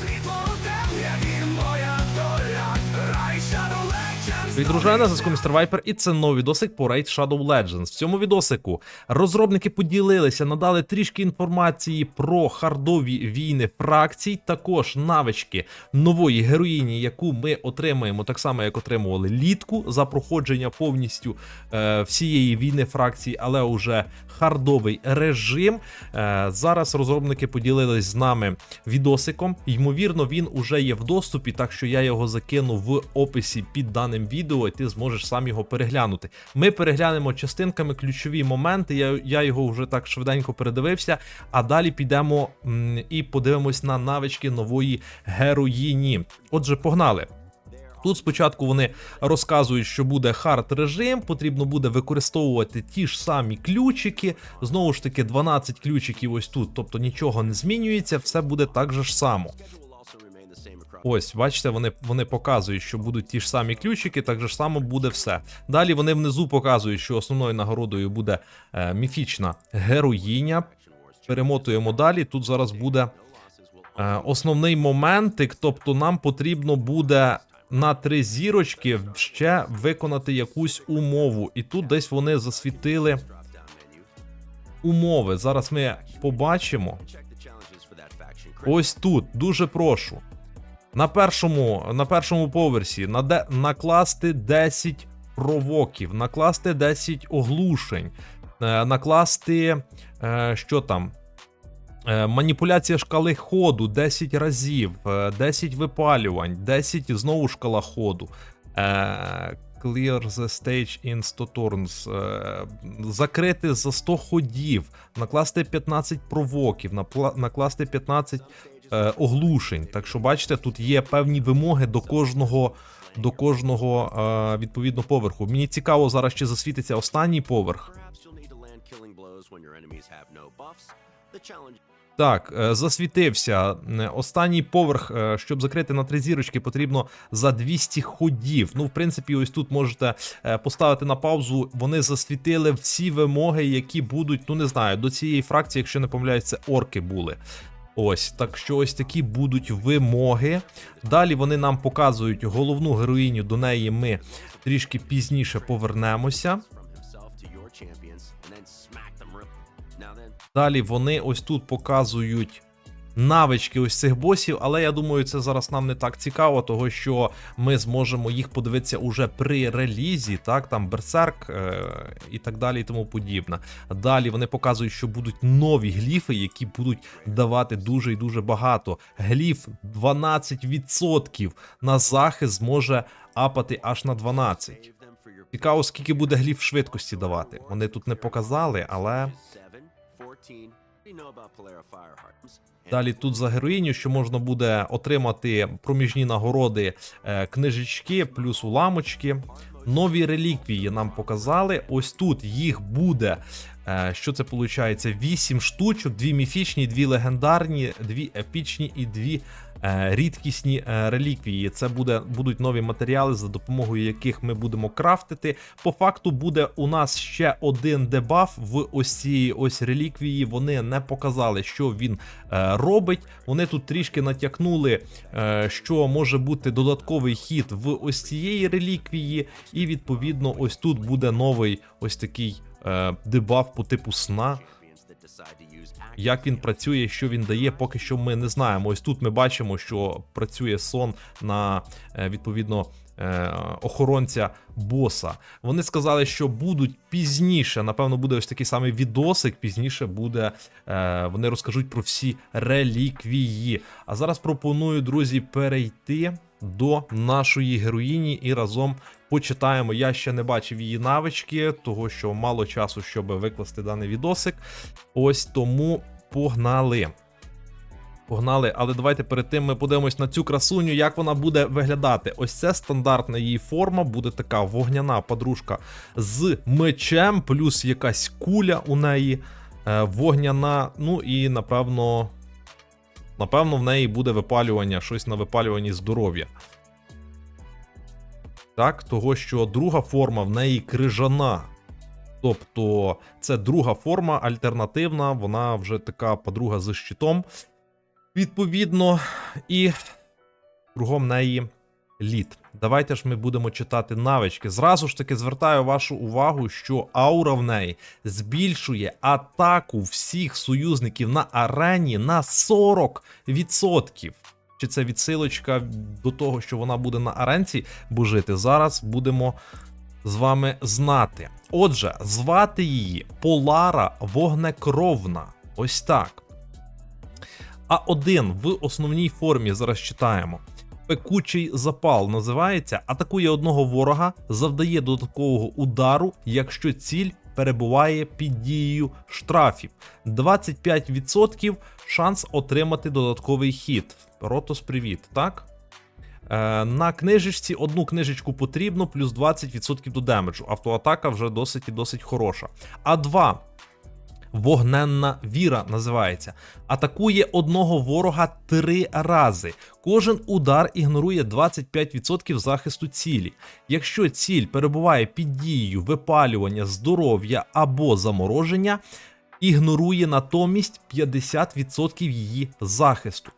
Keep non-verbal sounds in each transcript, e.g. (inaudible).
Світло темряві Від дружина на зв'язку Містер Вайпер, і це новий відосик по Raid Shadow Legends. В цьому відосику розробники поділилися, надали трішки інформації про хардові війни фракцій, також навички нової героїні, яку ми отримаємо, так само як отримували літку за проходження повністю е, всієї війни фракцій, але уже хардовий режим. Е, зараз розробники поділились з нами відосиком. Ймовірно, він уже є в доступі, так що я його закину в описі під даним відео, і ти зможеш сам його переглянути. Ми переглянемо частинками ключові моменти. Я, я його вже так швиденько передивився. А далі підемо і подивимось на навички нової героїні. Отже, погнали. Тут спочатку вони розказують, що буде хард режим, потрібно буде використовувати ті ж самі ключики. Знову ж таки, 12 ключиків ось тут, тобто нічого не змінюється, все буде так же ж само. Ось, бачите, вони, вони показують, що будуть ті ж самі ключики, так же само буде все. Далі вони внизу показують, що основною нагородою буде е, міфічна героїня. Перемотуємо далі. Тут зараз буде е, основний моментик, тобто нам потрібно буде на три зірочки ще виконати якусь умову. І тут десь вони засвітили умови. Зараз ми побачимо. Ось тут дуже прошу. На першому, на першому поверсі наде, накласти 10 провоків, накласти 10 оглушень, е, накласти е, що там? Е, Маніпуляція шкали ходу 10 разів, е, 10 випалювань, 10 знову шкала ходу. Е, Clear the stage in 100 turns. Е, Закрити за 100 ходів, накласти 15 провоків, накласти 15 е, оглушень. Так що, бачите, тут є певні вимоги до кожного. До кожного е, відповідно поверху. Мені цікаво зараз, чи засвітиться останній поверх. Так, е, засвітився. Е, Останній поверх, е, щоб закрити на три зірочки, потрібно за 200 ходів. Ну, в принципі, ось тут можете е, поставити на паузу. Вони засвітили всі вимоги, які будуть, ну не знаю, до цієї фракції, якщо не помиляюсь, це орки були. Ось, так що ось такі будуть вимоги. Далі вони нам показують головну героїню, до неї ми трішки пізніше повернемося. Далі вони ось тут показують навички ось цих босів, але я думаю, це зараз нам не так цікаво, того що ми зможемо їх подивитися уже при релізі, так, там Берсерк е- і так далі, і тому подібне. Далі вони показують, що будуть нові гліфи, які будуть давати дуже і дуже багато. Гліф 12% на захист зможе апати аж на 12. Цікаво, скільки буде гліф швидкості давати. Вони тут не показали, але. Далі тут за героїню, що можна буде отримати проміжні нагороди, е, книжечки, плюс уламочки. Нові реліквії нам показали. Ось тут їх буде. е, Що це виходить? 8 штучок, дві міфічні, дві легендарні, дві епічні і дві рідкісні е, реліквії. Це буде, будуть нові матеріали, за допомогою яких ми будемо крафтити. По факту буде у нас ще один дебаф в ось цій ось реліквії. Вони не показали, що він е, робить. Вони тут трішки натякнули, е, що може бути додатковий хід в ось цієї реліквії, і відповідно, ось тут буде новий ось такий е, дебаф по типу сна. Як він працює, що він дає, поки що ми не знаємо. Ось тут ми бачимо, що працює сон на е, відповідно е, охоронця боса. Вони сказали, що будуть пізніше. Напевно, буде ось такий самий відосик. Пізніше буде. е, Вони розкажуть про всі реліквії. А зараз пропоную, друзі, перейти до нашої героїні і разом почитаємо. Я ще не бачив її навички, того що мало часу, щоб викласти даний відосик. Ось тому погнали. Погнали, але давайте перед тим ми подивимось на цю красуню, як вона буде виглядати. Ось це стандартна її форма, буде така вогняна подружка з мечем, плюс якась куля у неї е, вогняна. Ну і напевно. Напевно, в неї буде випалювання, щось на випалюванні здоров'я. Так, того, що друга форма в неї крижана. Тобто, це друга форма альтернативна, вона вже така подруга з щитом. Відповідно, і кругом неї лід. Давайте ж ми будемо читати навички. Зразу ж таки звертаю вашу увагу, що аура в неї збільшує атаку всіх союзників на арені на 40%. Чи це відсилочка до того, що вона буде на аренці божити? Зараз будемо з вами знати. Отже, звати її Полара Вогнекровна. Ось так. А1 в основній формі зараз читаємо. Пекучий запал називається, атакує одного ворога, завдає додаткового удару, якщо ціль перебуває під дією штрафів. 25% шанс отримати додатковий хід. Ротос, привіт, так? Е, на книжечці одну книжечку потрібно, плюс 20% до демеджу. Автоатака вже досить і досить хороша. А2. Вогненна віра називається. Атакує одного ворога три рази. Кожен удар ігнорує 25% захисту цілі. Якщо ціль перебуває під дією випалювання здоров'я або замороження, ігнорує натомість 50% її захисту.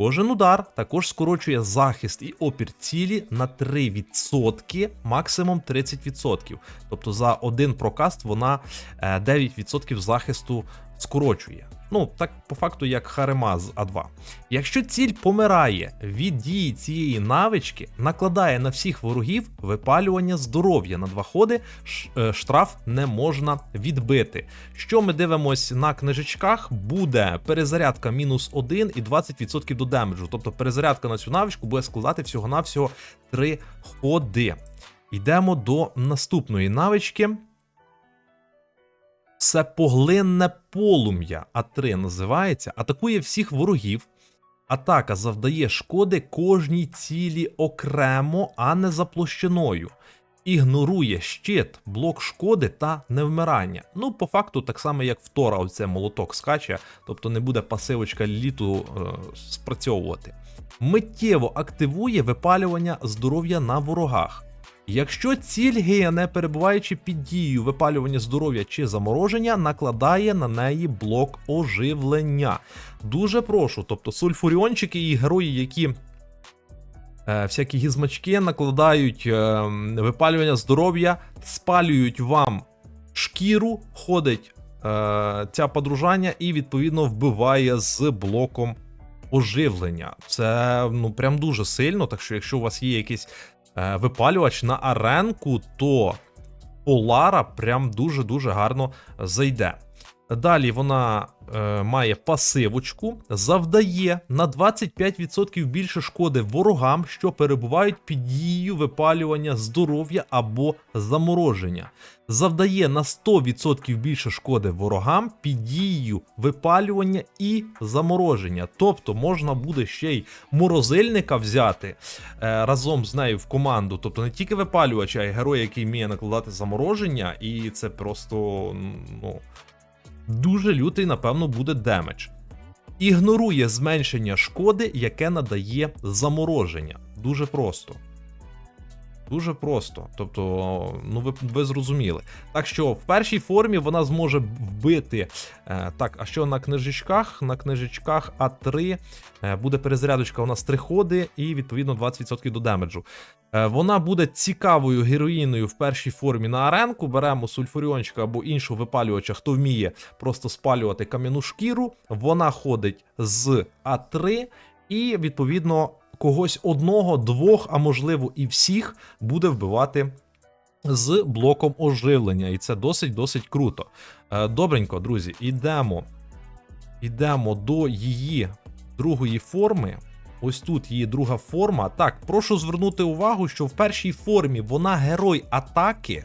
Кожен удар також скорочує захист і опір цілі на 3%, максимум 30%. Тобто за один прокаст вона е, 9% захисту скорочує. Ну, так по факту, як Харема з А2. Якщо ціль помирає від дії цієї навички, накладає на всіх ворогів випалювання здоров'я на два ходи, е, штраф не можна відбити. Що ми дивимось на книжечках, буде перезарядка мінус 1 і 20% до демеджу. Тобто перезарядка на цю навичку буде складати всього-навсього 3 ходи. Йдемо до наступної навички. Всепоглинне полум'я А3 називається, атакує всіх ворогів. Атака завдає шкоди кожній цілі окремо, а не за площиною. Ігнорує щит, блок шкоди та невмирання. Ну, по факту, так само, як в Тора, оце молоток скаче, тобто не буде пасивочка літу е, спрацьовувати. Миттєво активує випалювання здоров'я на ворогах. Якщо ціль гине, перебуваючи під дією випалювання здоров'я чи замороження, накладає на неї блок оживлення. Дуже прошу, тобто сульфуріончики і герої, які е, всякі гізмачки накладають е, випалювання здоров'я, спалюють вам шкіру, ходить е, ця подружання і відповідно вбиває з блоком оживлення. Це ну прям дуже сильно. Так що, якщо у вас є якийсь е, випалювач на аренку, то Полара прям дуже-дуже гарно зайде. Далі вона е, має пасивочку, завдає на 25% більше шкоди ворогам, що перебувають під дією випалювання здоров'я або замороження. Завдає на 100% більше шкоди ворогам під дією випалювання і замороження. Тобто можна буде ще й морозильника взяти е, разом з нею в команду. Тобто не тільки випалювач, а й герой, який вміє накладати замороження, і це просто ну, дуже лютий, напевно, буде демедж. Ігнорує зменшення шкоди, яке надає замороження. Дуже просто. Дуже просто. Тобто, ну ви, ви зрозуміли. Так що в першій формі вона зможе вбити. Е, так, а що на книжечках? На книжечках А3 е, буде перезарядочка у нас 3 ходи і відповідно 20% до демеджу. Е, Вона буде цікавою героїною в першій формі на аренку. Беремо сульфуріончика або іншого випалювача, хто вміє просто спалювати кам'яну шкіру. Вона ходить з А3, і відповідно когось одного, двох, а можливо і всіх буде вбивати. З блоком оживлення, і це досить досить круто. Е, Добренько, друзі, ідемо. Ідемо до її другої форми. Ось тут її друга форма. Так, прошу звернути увагу, що в першій формі вона герой атаки,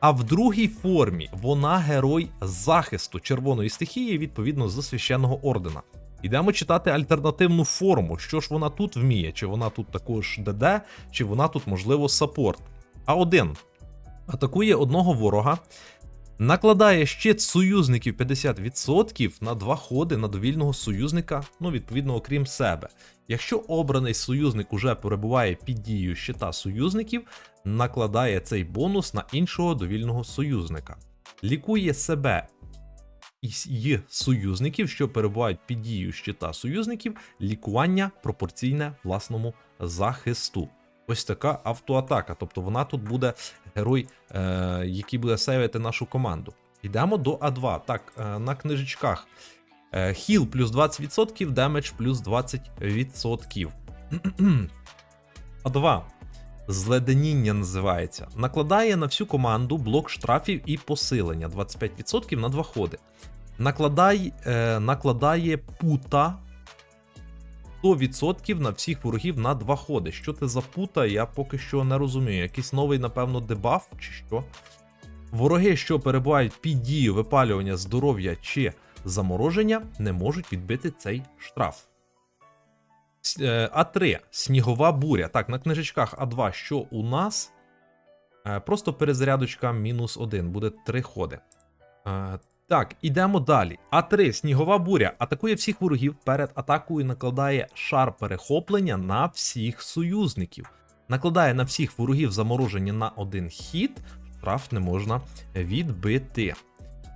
а в другій формі вона герой захисту червоної стихії, відповідно з священного ордена. Йдемо читати альтернативну форму. Що ж вона тут вміє? Чи вона тут також ДД, чи вона тут, можливо, саппорт. А1 атакує одного ворога, накладає щит союзників 50% на два ходи на довільного союзника, ну, відповідно, окрім себе. Якщо обраний союзник уже перебуває під дією щита союзників, накладає цей бонус на іншого довільного союзника. Лікує себе її союзників, що перебувають під дією щита союзників, лікування пропорційне власному захисту. Ось така автоатака. Тобто вона тут буде герой, е, який буде сейвити нашу команду. Йдемо до А2. Так, е, на книжечках. Е, Хіл плюс 20%, демедж плюс 20%. (clears throat) А2. Зледеніння називається. Накладає на всю команду блок штрафів і посилення 25% на два ходи. Накладай, е, накладає пута 100% на всіх ворогів на два ходи. Що це за пута, я поки що не розумію. Якийсь новий, напевно, дебаф чи що. Вороги, що перебувають під дією випалювання здоров'я чи замороження, не можуть відбити цей штраф. Е, А3 снігова буря. Так, на книжечках А2, що у нас? Е, Просто перезарядочка мінус 1, буде 3 ходи. Е, Так, ідемо далі. А3 снігова буря атакує всіх ворогів перед атакою накладає шар перехоплення на всіх союзників. Накладає на всіх ворогів замороження на один хід, штраф не можна відбити.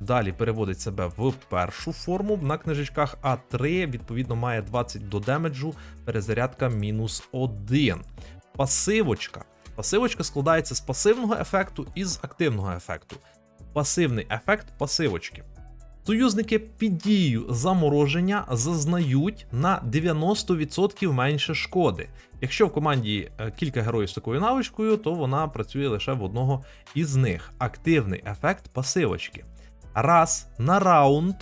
Далі переводить себе в першу форму. На книжечках А3, відповідно, має 20 до демеджу, перезарядка мінус 1. Пасивочка. Пасивочка складається з пасивного ефекту і з активного ефекту. Пасивний ефект пасивочки. Союзники під дією замороження зазнають на 90% менше шкоди. Якщо в команді е, кілька героїв з такою навичкою, то вона працює лише в одного із них. Активний ефект пасивочки. Раз на раунд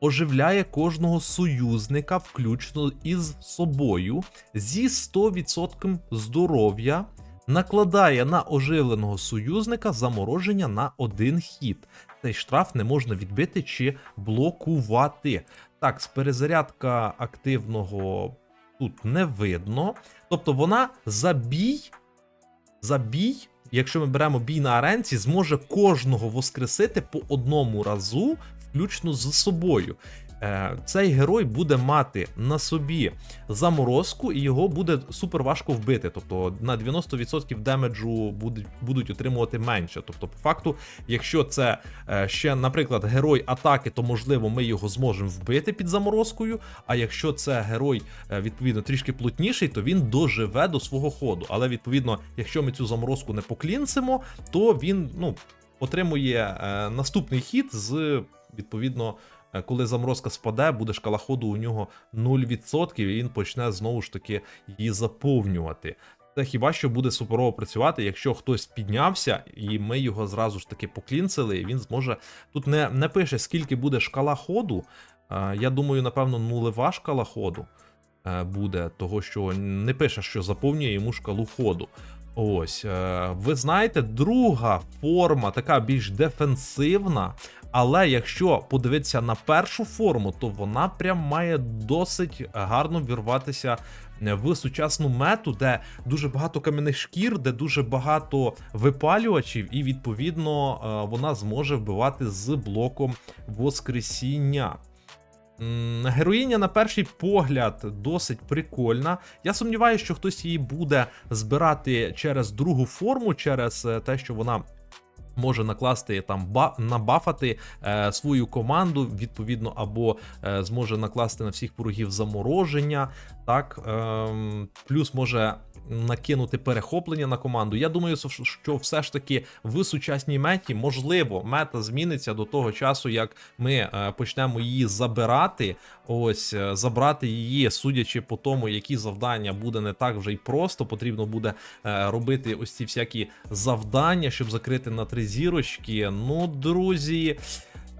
оживляє кожного союзника, включно із собою, зі 100% здоров'я, накладає на оживленого союзника замороження на один хід. Цей штраф не можна відбити чи блокувати. Так, з перезарядка активного тут не видно. Тобто вона за бій, за бій, якщо ми беремо бій на аренці, зможе кожного воскресити по одному разу, включно з собою. Е, Цей герой буде мати на собі заморозку, і його буде супер важко вбити. Тобто на 90% демеджу будуть, отримувати менше. Тобто, по факту, якщо це е, ще, наприклад, герой атаки, то можливо ми його зможемо вбити під заморозкою. А якщо це герой, е, відповідно, трішки плотніший, то він доживе до свого ходу. Але відповідно, якщо ми цю заморозку не поклінцимо, то він ну, отримує наступний хід з відповідно. Е, Коли заморозка спаде, буде шкала ходу у нього 0%, і він почне знову ж таки її заповнювати. Це хіба що буде суперово працювати, якщо хтось піднявся, і ми його зразу ж таки поклінцили, і він зможе. Тут не, не пише, скільки буде шкала ходу. Е, Я думаю, напевно, нулева шкала ходу е, буде, того що не пише, що заповнює йому шкалу ходу. Ось, ви знаєте, друга форма, така більш дефенсивна. Але якщо подивитися на першу форму, то вона прям має досить гарно вірватися в сучасну мету, де дуже багато кам'яних шкір, де дуже багато випалювачів, і відповідно е, вона зможе вбивати з блоком воскресіння. Героїня на перший погляд досить прикольна. Я сумніваюся, що хтось її буде збирати через другу форму, через е, те, що вона. Може накласти там ба набафати е, свою команду, відповідно, або е, зможе накласти на всіх ворогів замороження, так е, плюс може накинути перехоплення на команду. Я думаю, що- все ж таки в сучасній меті можливо мета зміниться до того часу, як ми е, почнемо її забирати. Ось е, забрати її, судячи по тому, які завдання буде не так вже й просто. Потрібно буде е, робити ось ці всякі завдання, щоб закрити на три зірочки. Ну, друзі.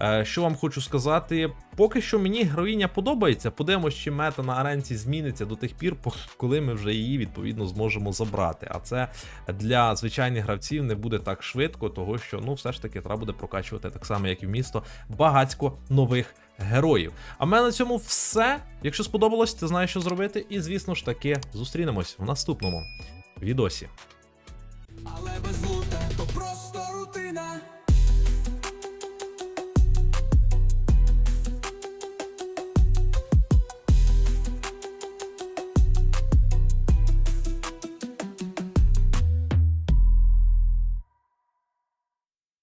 Е, Що вам хочу сказати, поки що мені героїня подобається. Подивимось, чи мета на аренці зміниться до тих пір, коли ми вже її відповідно зможемо забрати. А це для звичайних гравців не буде так швидко, того що ну все ж таки треба буде прокачувати так само, як і в місто, багацько нових героїв. А в мене на цьому все. Якщо сподобалось, ти знаєш, що зробити. І звісно ж таки зустрінемось в наступному відосі.